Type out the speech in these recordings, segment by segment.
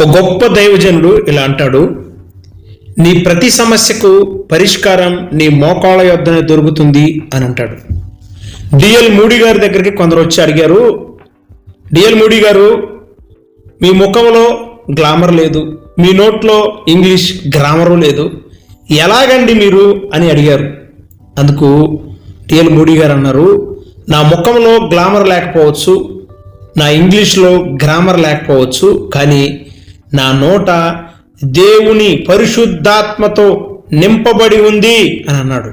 ఒక గొప్ప దైవజనుడు ఇలా అంటాడు నీ ప్రతి సమస్యకు పరిష్కారం నీ మోకాళ్ళ యొద్దనే దొరుకుతుంది అని అంటాడు. డిఎల్ మూడి గారి దగ్గరికి కొందరు వచ్చి అడిగారు డిఎల్ మూడి గారు మీ ముఖంలో గ్లామర్ లేదు మీ నోట్లో ఇంగ్లీష్ గ్రామరు లేదు ఎలాగండి మీరు? అని అడిగారు. అందుకు డిఎల్ మూడి గారు అన్నారు నా ముఖంలో గ్లామర్ లేకపోవచ్చు నా ఇంగ్లీష్లో గ్రామర్ లేకపోవచ్చు కానీ నా నోట దేవుని పరిశుద్ధాత్మతో నింపబడి ఉంది అని అన్నాడు.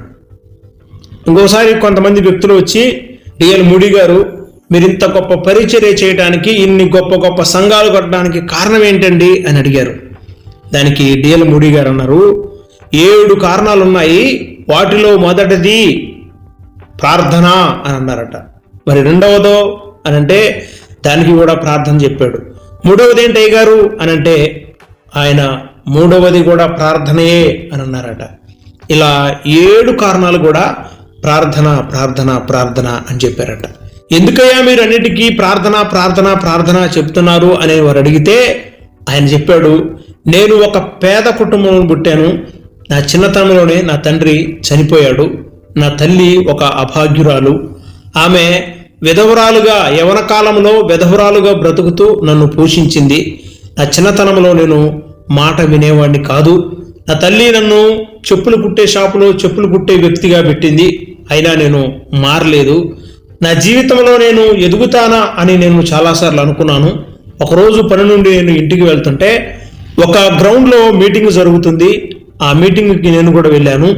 ఇంకోసారి కొంతమంది వ్యక్తులు వచ్చి డిఎల్ ముడి గారు మీరు ఇంత గొప్ప పరిచర్య చేయడానికి ఇన్ని గొప్ప గొప్ప సంఘాలు కట్టడానికి కారణం ఏంటండి? అని అడిగారు. దానికి డిఎల్ ముడి గారు అన్నారు ఏడు కారణాలు ఉన్నాయి వాటిలో మొదటిది ప్రార్థన అని అన్నారట. మరి రెండవదో అని అంటే దానికి కూడా ప్రార్థన చెప్పాడు. మూడవది ఏంటి అయ్యగారు? అని అంటే ఆయన మూడవది కూడా ప్రార్థనయే అని అన్నారట ఇలా ఏడు కారణాలు కూడా ప్రార్థన ప్రార్థన ప్రార్థన అని చెప్పారట. ఎందుకయ్యా మీరు అన్నిటికీ ప్రార్థన ప్రార్థన ప్రార్థన చెప్తున్నారు అని వారు అడిగితే ఆయన చెప్పాడు నేను ఒక పేద కుటుంబంలో పుట్టాను. నా చిన్నతనంలోనే నా తండ్రి చనిపోయాడు. నా తల్లి ఒక అభాగ్యురాలు. ఆమె విధవరాలుగా యవన కాలంలో విధవరాలుగా బ్రతుకుతూ నన్ను పోషించింది. నా చిన్నతనంలో నేను మాట వినేవాడిని కాదు. నా తల్లి నన్ను చెప్పులు కుట్టే షాపులో చెప్పులు కుట్టే వ్యక్తిగా పెట్టింది. అయినా నేను మారలేదు. నా జీవితంలో నేను ఎదుగుతానా అని నేను చాలాసార్లు అనుకున్నాను. ఒకరోజు పని నుండి నేను ఇంటికి వెళ్తుంటే ఒక గ్రౌండ్లో మీటింగ్ జరుగుతుంది. ఆ మీటింగ్కి నేను కూడా వెళ్ళాను.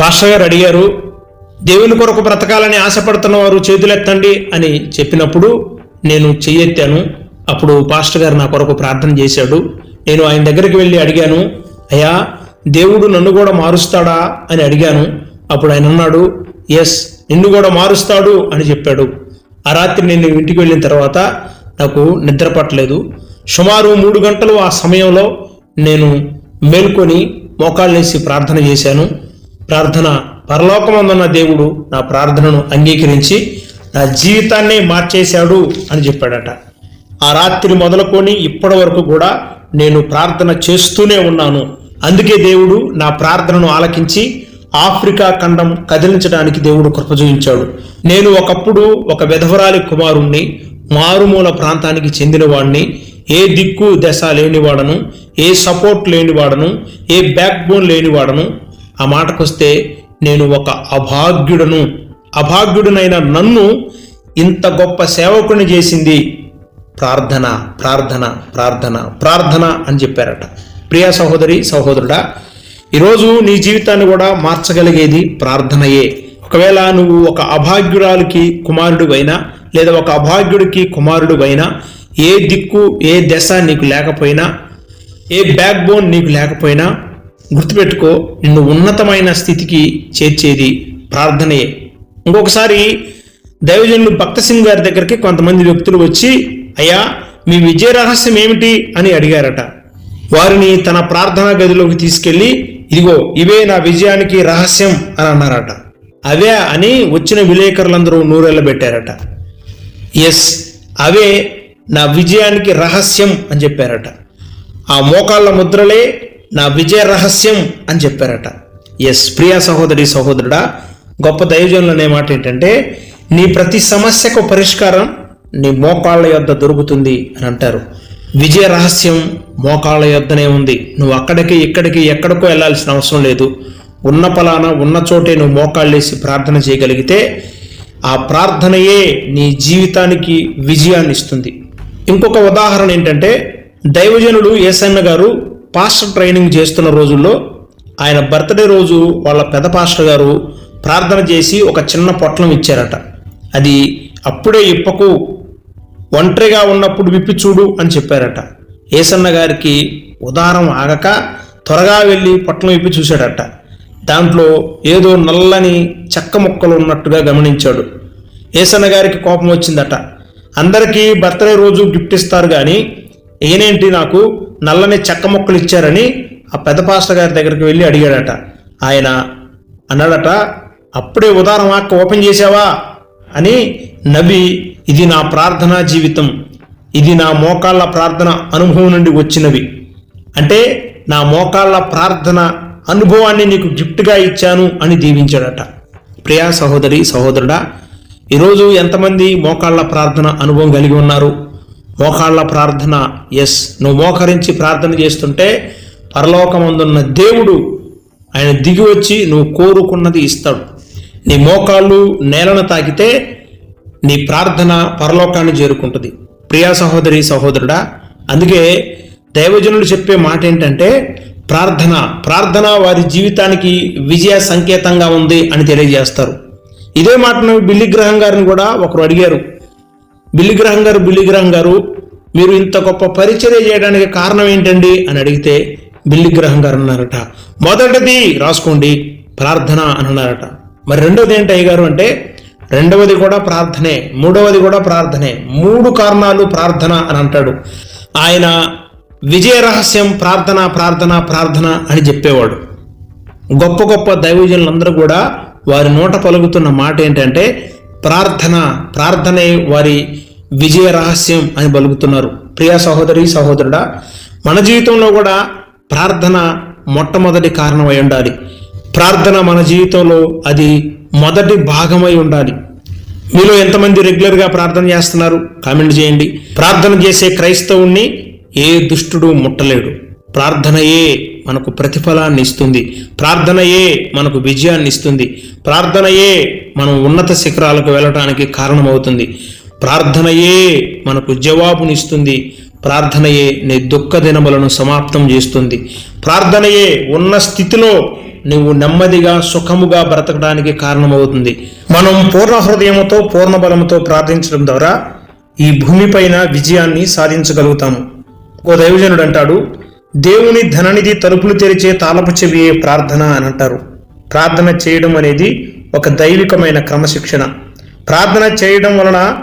పాస్టర్ గారు అడిగారు దేవుని కొరకు బ్రతకాలని ఆశపడుతున్న వారు చేతులెత్తండి అని చెప్పినప్పుడు నేను చెయ్యెత్తాను. అప్పుడు పాస్టర్ గారు నా కొరకు ప్రార్థన చేశాడు. నేను ఆయన దగ్గరికి వెళ్ళి అడిగాను అయ్యా దేవుడు నన్ను కూడా మారుస్తాడా? అని అడిగాను. అప్పుడు ఆయన అన్నాడు ఎస్ నిన్ను కూడా మారుస్తాడు అని చెప్పాడు. ఆ రాత్రి నేను ఇంటికి వెళ్ళిన తర్వాత నాకు నిద్ర పట్టలేదు. సుమారు మూడు గంటలు ఆ సమయంలో నేను మేల్కొని మోకాళ్ళేసి ప్రార్థన చేశాను. ప్రార్థన పరలోకమందున్న దేవుడు నా ప్రార్థనను అంగీకరించి నా జీవితాన్నే మార్చేశాడు అని చెప్పాడట. ఆ రాత్రి మొదలుకొని ఇప్పటి వరకు కూడా నేను ప్రార్థన చేస్తూనే ఉన్నాను. అందుకే దేవుడు నా ప్రార్థనను ఆలకించి ఆఫ్రికా ఖండం కదిలించడానికి దేవుడు కృప చూపించాడు. నేను ఒకప్పుడు ఒక విధవరాలి కుమారుణ్ణి మారుమూల ప్రాంతానికి చెందినవాడిని ఏ దిక్కు దశ లేనివాడను ఏ సపోర్ట్ లేనివాడను ఏ బ్యాక్ బోన్ లేనివాడను. ఆ మాటకొస్తే నేను ఒక అభాగ్యుడను అభాగ్యుడనైన నన్ను ఇంత గొప్ప సేవకుని చేసింది. ప్రార్థన ప్రార్థన ప్రార్థన ప్రార్థన అని చెప్పారట. ప్రియా సహోదరి సహోదరుడా ఈరోజు నీ జీవితాన్ని కూడా మార్చగలిగేది ప్రార్థనయే. ఒకవేళ నువ్వు ఒక అభాగ్యురాలికి కుమారుడు అయినా లేదా ఒక అభాగ్యుడికి కుమారుడు అయినా ఏ దిక్కు ఏ దశ నీకు లేకపోయినా ఏ బ్యాక్ బోన్ నీకు లేకపోయినా గుర్తుపెట్టుకో నిన్ను ఉన్నతమైన స్థితికి చేర్చేది ప్రార్థనయే. ఇంకొకసారి దైవజనులు భక్త సింగ్ గారి దగ్గరికి కొంతమంది వ్యక్తులు వచ్చి అయ్యా మీ విజయ రహస్యం ఏమిటి? అని అడిగారట. వారిని తన ప్రార్థనా గదిలోకి తీసుకెళ్ళి ఇదిగో ఇవే నా విజయానికి రహస్యం అని అన్నారట. అవే అని వచ్చిన విలేకరులందరూ నూరెళ్ళబెట్టారట. ఎస్ అవే నా విజయానికి రహస్యం అని చెప్పారట. ఆ మోకాళ్ళ ముద్రలే నా విజయ రహస్యం అని చెప్పారట. ఎస్ ప్రియా సహోదరి సహోదరుడా గొప్ప దైవజనులు అనే మాట ఏంటంటే నీ ప్రతి సమస్యకు పరిష్కారం నీ మోకాళ్ళ యొద్ద దొరుకుతుంది అని అంటారు. విజయ రహస్యం మోకాళ్ళ యొద్దనే ఉంది. నువ్వు అక్కడికి ఇక్కడికి ఎక్కడికో వెళ్ళాల్సిన అవసరం లేదు. ఉన్న పలానా ఉన్న చోటే నువ్వు మోకాళ్ళేసి ప్రార్థన చేయగలిగితే ఆ ప్రార్థనయే నీ జీవితానికి విజయాన్ని ఇస్తుంది. ఇంకొక ఉదాహరణ ఏంటంటే దైవజనుడు ఏసన్న గారు పాస్టర్ ట్రైనింగ్ చేస్తున్న రోజుల్లో ఆయన బర్త్డే రోజు వాళ్ళ పెద్ద పాస్టర్ గారు ప్రార్థన చేసి ఒక చిన్న పొట్లం ఇచ్చారట. అది అప్పుడే ఇప్పకు ఒంటరిగా ఉన్నప్పుడు విప్పి చూడు అని చెప్పారట. ఏసన్న గారికి ఉదారం ఆగక త్వరగా వెళ్ళి పొట్లం విప్పి చూశాడట. దాంట్లో ఏదో నల్లని చెక్క ముక్కలు ఉన్నట్టుగా గమనించాడు. ఏసన్న గారికి కోపం వచ్చిందట. అందరికీ బర్త్డే రోజు గిఫ్ట్ ఇస్తారు కానీ ఏనేంటి నాకు నల్లని చెక్క ముక్కలు ఇచ్చారని ఆ పెద్ద పాస్టర్ గారి దగ్గరికి వెళ్ళి అడిగాడట. ఆయన అన్నాడట అప్పుడే ఉదాహరణ ఆక్క ఓపెన్ చేసావా అని నబి ఇది నా ప్రార్థనా జీవితం. ఇది నా మోకాళ్ళ ప్రార్థన అనుభవం నుండి వచ్చినవి. అంటే నా మోకాళ్ళ ప్రార్థన అనుభవాన్ని నీకు గిఫ్ట్గా ఇచ్చాను అని దీవించాడట. ప్రియా సహోదరి సహోదరుడా ఈరోజు ఎంతమంది మోకాళ్ళ ప్రార్థన అనుభవం కలిగి ఉన్నారు? మోకాళ్ళ ప్రార్థన ఎస్ నువ్వు మోకరించి ప్రార్థన చేస్తుంటే పరలోకమందున్న దేవుడు ఆయన దిగి వచ్చి నువ్వు కోరుకున్నది ఇస్తాడు. నీ మోకాళ్ళు నేలను తాకితే నీ ప్రార్థన పరలోకాన్ని చేరుకుంటుంది. ప్రియా సహోదరి సహోదరుడా అందుకే దైవజనులు చెప్పే మాట ఏంటంటే ప్రార్థన ప్రార్థన వారి జీవితానికి విజయ సంకేతంగా ఉంది అని తెలియజేస్తారు. ఇదే మాటను బిల్లి గ్రహం గారిని కూడా ఒకరు అడిగారు. బిల్లి గ్రహం గారు బిల్లి గ్రహం గారు మీరు ఇంత గొప్ప పరిచర్య చేయడానికి కారణం ఏంటండి అని అడిగితే బిల్లి గ్రహం గారు అన్నారట. మొదటిది రాసుకోండి ప్రార్థన అని అన్నారట. మరి రెండవది ఏంటి అయ్యగారు అంటే రెండవది కూడా ప్రార్థనే మూడవది కూడా ప్రార్థనే మూడు కారణాలు ప్రార్థన అని అంటాడు. ఆయన విజయ రహస్యం ప్రార్థన ప్రార్థన ప్రార్థన అని చెప్పేవాడు. గొప్ప గొప్ప దైవజనులందరూ కూడా వారి నోట పలుకుతున్న మాట ఏంటంటే ప్రార్థన ప్రార్థనే వారి విజయ రహస్యం అని పలుకుతున్నారు ప్రియా సహోదరి సహోదరుడా మన జీవితంలో కూడా ప్రార్థన మొట్టమొదటి కారణమై ఉండాలి. ప్రార్థన మన జీవితంలో అది మొదటి భాగమై ఉండాలి. మీలో ఎంతమంది రెగ్యులర్గా ప్రార్థన చేస్తున్నారు? కామెంట్ చేయండి. ప్రార్థన చేసే క్రైస్తవుణ్ణి ఏ దుష్టుడు ముట్టలేడు. ప్రార్థనయే మనకు ప్రతిఫలాన్ని ఇస్తుంది. ప్రార్థనయే మనకు విజయాన్ని ఇస్తుంది. ప్రార్థనయే మనం ఉన్నత శిఖరాలకు వెళ్ళటానికి కారణమవుతుంది. ప్రార్థనయే మనకు జవాబునిస్తుంది. ప్రార్థనయే నీ దుఃఖ దినములను సమాప్తం చేస్తుంది. ప్రార్థనయే ఉన్న స్థితిలో నువ్వు నెమ్మదిగా సుఖముగా బ్రతకడానికి కారణమవుతుంది. మనం పూర్ణ హృదయముతో పూర్ణ బలముతో ప్రార్థించడం ద్వారా ఈ భూమిపైన విజయాన్ని సాధించగలుగుతాము. ఒక దైవజనుడు అంటాడు దేవుని ధననిధి తలుపులు తెరిచే తాళపు చెవియే ప్రార్థన అని అంటారు. ప్రార్థన చేయడం అనేది ఒక దైవికమైన క్రమశిక్షణ. ప్రార్థన చేయడం వలన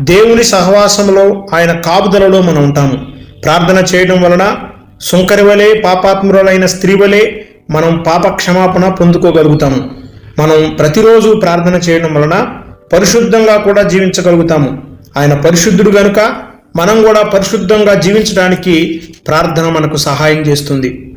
దేవుని సహవాసంలో ఆయన కాపుదలలో మనం ఉంటాము. ప్రార్థన చేయడం వలన సుంకరివలే వలె పాపాత్మురులైన స్త్రీ మనం పాప క్షమాపణ పొందుకోగలుగుతాము. మనం ప్రతిరోజు ప్రార్థన చేయడం వలన పరిశుద్ధంగా కూడా జీవించగలుగుతాము. ఆయన పరిశుద్ధుడు గనుక మనం కూడా పరిశుద్ధంగా జీవించడానికి ప్రార్థన మనకు సహాయం చేస్తుంది.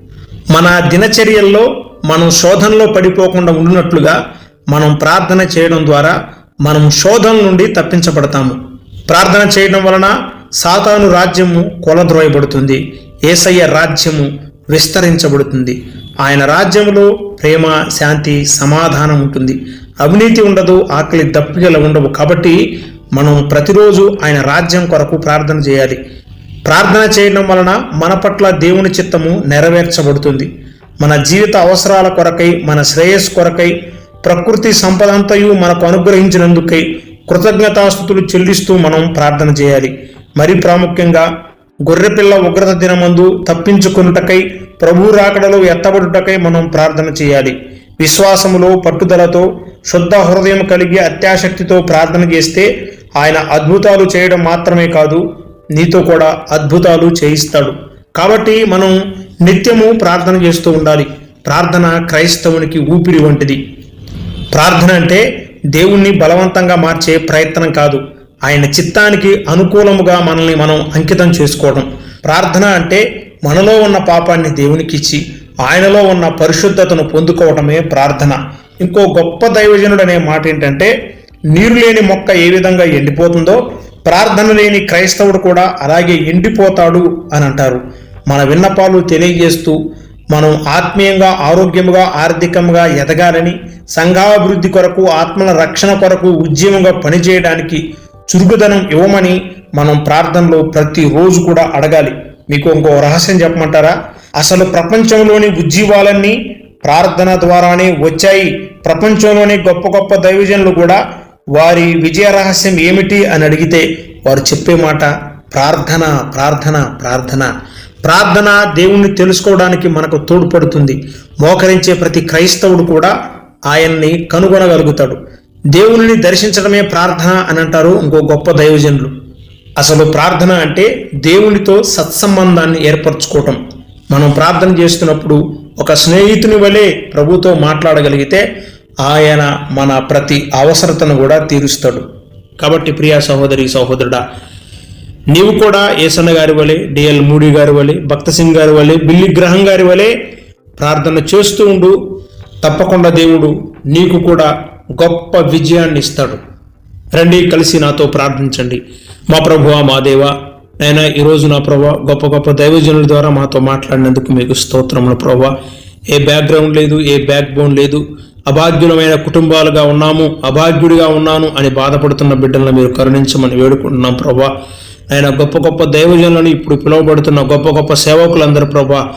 మన దినచర్యల్లో మనం శోధనలో పడిపోకుండా ఉండినట్లుగా మనం ప్రార్థన చేయడం ద్వారా మనం శోధన నుండి తప్పించబడతాము. ప్రార్థన చేయడం వలన సాతాను రాజ్యము కొలద్రోయబడుతుంది. ఏసయ్య రాజ్యము విస్తరించబడుతుంది. ఆయన రాజ్యంలో ప్రేమ శాంతి సమాధానం ఉంటుంది. అవినీతి ఉండదు ఆకలి దప్పికలు ఉండవు. కాబట్టి మనం ప్రతిరోజు ఆయన రాజ్యం కొరకు ప్రార్థన చేయాలి. ప్రార్థన చేయడం వలన మన పట్ల దేవుని చిత్తము నెరవేర్చబడుతుంది. మన జీవిత అవసరాల కొరకై మన శ్రేయస్సు కొరకై ప్రకృతి సంపదంతయు మనకు అనుగ్రహించినందుకై కృతజ్ఞతాస్థుతులు చెల్లిస్తూ మనం ప్రార్థన చేయాలి. మరి ప్రాముఖ్యంగా గొర్రెపిల్ల ఉగ్రత దినమందు తప్పించుకున్నటకై ప్రభు రాకడలో ఎత్తబడుటకై మనం ప్రార్థన చేయాలి. విశ్వాసములో పట్టుదలతో శుద్ధ హృదయం కలిగి అత్యాశక్తితో ప్రార్థన చేస్తే ఆయన అద్భుతాలు చేయడం మాత్రమే కాదు నీతో కూడా అద్భుతాలు చేయిస్తాడు. కాబట్టి మనం నిత్యము ప్రార్థన చేస్తూ ఉండాలి. ప్రార్థన క్రైస్తవునికి ఊపిరి వంటిది. ప్రార్థన అంటే దేవుణ్ణి బలవంతంగా మార్చే ప్రయత్నం కాదు. ఆయన చిత్తానికి అనుకూలముగా మనల్ని మనం అంకితం చేసుకోవడం. ప్రార్థన అంటే మనలో ఉన్న పాపాన్ని దేవునికి ఇచ్చి ఆయనలో ఉన్న పరిశుద్ధతను పొందుకోవటమే ప్రార్థన. ఇంకో గొప్ప దైవజనుడు అనే మాట ఏంటంటే నీరు లేని మొక్క ఏ విధంగా ఎండిపోతుందో ప్రార్థన లేని క్రైస్తవుడు కూడా అలాగే ఎండిపోతాడు అని అంటారు. మన విన్నపాలు తెలియజేస్తూ మనం ఆత్మీయంగా ఆరోగ్యముగా ఆర్థికంగా ఎదగాలని సంఘాభివృద్ధి కొరకు ఆత్మల రక్షణ కొరకు ఉద్యమంగా పనిచేయడానికి చురుకుదనం ఇవ్వమని మనం ప్రార్థనలో ప్రతిరోజు కూడా అడగాలి. మీకు ఇంకో రహస్యం చెప్పమంటారా? అసలు ప్రపంచంలోని ఉజ్జీవాలన్నీ ప్రార్థన ద్వారానే వచ్చాయి. ప్రపంచంలోని గొప్ప గొప్ప దైవజనులు కూడా వారి విజయ రహస్యం ఏమిటి అని అడిగితే వారు చెప్పే మాట ప్రార్థన ప్రార్థన ప్రార్థన. ప్రార్థన దేవుణ్ణి తెలుసుకోవడానికి మనకు తోడ్పడుతుంది. మోకరించే ప్రతి క్రైస్తవుడు కూడా ఆయన్ని కనుగొనగలుగుతాడు. దేవుని దర్శించడమే ప్రార్థన అని అంటారు ఇంకో గొప్ప దైవజనులు. అసలు ప్రార్థన అంటే దేవునితో సత్సంబంధాన్ని ఏర్పరచుకోవటం. మనం ప్రార్థన చేస్తున్నప్పుడు ఒక స్నేహితుని వలె ప్రభుతో మాట్లాడగలిగితే ఆయన మన ప్రతి అవసరతను కూడా తీరుస్తాడు. కాబట్టి ప్రియా సహోదరి సహోదరుడా నీవు కూడా ఏసన్న గారి వలె డిఎల్ మూడి గారి వలె భక్త సింగ్ గారి వలె బిల్లి గ్రహం గారి వలె ప్రార్థన చేస్తూ ఉండు. తప్పకుండా దేవుడు నీకు కూడా గొప్ప విజయాన్ని ఇస్తాడు. రండి కలిసి నాతో ప్రార్థించండి. మా ప్రభువా మా దేవ నైనా ఈరోజు నా ప్రభా గొప్ప గొప్ప దైవజనుల ద్వారా మాతో మాట్లాడినందుకు మీకు స్తోత్రములు ప్రభా. ఏ బ్యాక్గ్రౌండ్ లేదు ఏ బ్యాక్ బోన్ లేదు. అభాగ్యులమైన కుటుంబాలుగా ఉన్నాము అభాగ్యుడిగా ఉన్నాను అని బాధపడుతున్న బిడ్డలను మీరు కరుణించమని వేడుకుంటున్నాం ప్రభా. ఆయన గొప్ప గొప్ప దైవజనులను ఇప్పుడు పిలువబడుతున్న గొప్ప గొప్ప సేవకులందరూ ప్రభా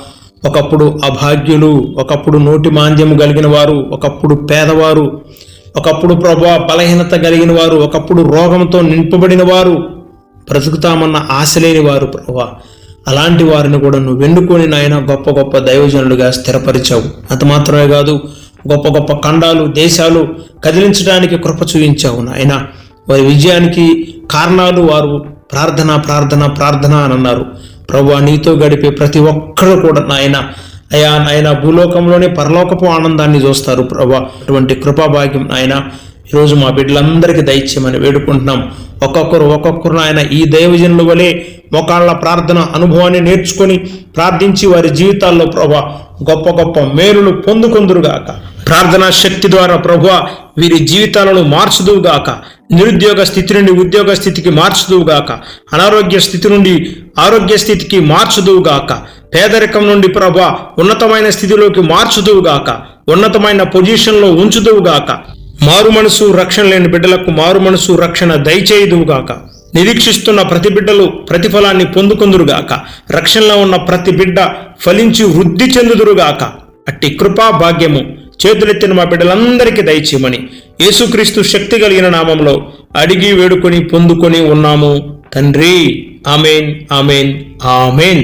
ఒకప్పుడు అభాగ్యులు ఒకప్పుడు నోటి మాంద్యము కలిగిన వారు ఒకప్పుడు పేదవారు ఒకప్పుడు ప్రభా బలహీనత కలిగిన వారు ఒకప్పుడు రోగంతో నింపబడిన వారు బ్రతుకుతామన్న ఆశ లేని వారు ప్రభా. అలాంటి వారిని కూడా నువ్వు వెన్నుకొని నాయన గొప్ప గొప్ప దైవజనులుగా స్థిరపరిచావు. అంత మాత్రమే కాదు గొప్ప గొప్ప ఖండాలు దేశాలు కదిలించడానికి కృప చూపించావు నాయన. వారి విజయానికి కారణాలు వారు ప్రార్థన ప్రార్థన ప్రార్థన అని అన్నారు. ప్రభు నీతో గడిపే ప్రతి ఒక్కరు కూడా నాయన అయా నాయన భూలోకంలోనే పరలోకపు ఆనందాన్ని చూస్తారు ప్రభా అటువంటి కృపాభాగ్యం నాయన ఈరోజు మా బిడ్డలందరికీ దయచేయమని వేడుకుంటున్నాం. ఒక్కొక్కరు ఒక్కొక్కరు ఆయన ఈ దైవజనుల వలె మొకాళ్ళ ప్రార్థన అనుభవాన్ని నేర్చుకొని ప్రార్థించి వారి జీవితాల్లో ప్రభా గొప్ప గొప్ప మేలులు పొందుకుందురుగాక. ప్రార్థనా శక్తి ద్వారా ప్రభు వీరి జీవితాలను మార్చుదువుగాక నిరుద్యోగ స్థితి నుండి ఉద్యోగ స్థితికి మార్చుదువుగాక. అనారోగ్య స్థితి నుండి ఆరోగ్య స్థితికి మార్చుదువుగాక. పేదరికం నుండి ప్రభ ఉన్నతమైన స్థితిలోకి మార్చుదువుగాక. ఉన్నతమైన పొజిషన్లో ఉంచుదువుగాక. మారు మనసు రక్షణ లేని బిడ్డలకు మారు మనసు రక్షణ దయచేయుదువుగాక. నిరీక్షిస్తున్న ప్రతి బిడ్డలు ప్రతిఫలాన్ని పొందుకుందురుగాక. రక్షణలో ఉన్న ప్రతి బిడ్డ ఫలించి వృద్ధి చెందుదురుగాక. అట్టి కృపా భాగ్యము. చేతులెత్తిన మా బిడ్డలందరికీ దయచేయమని యేసుక్రీస్తు శక్తి కలిగిన నామంలో అడిగి వేడుకొని పొందుకొని ఉన్నాము. తండ్రి ఆమెన్ ఆమెన్ ఆమెన్.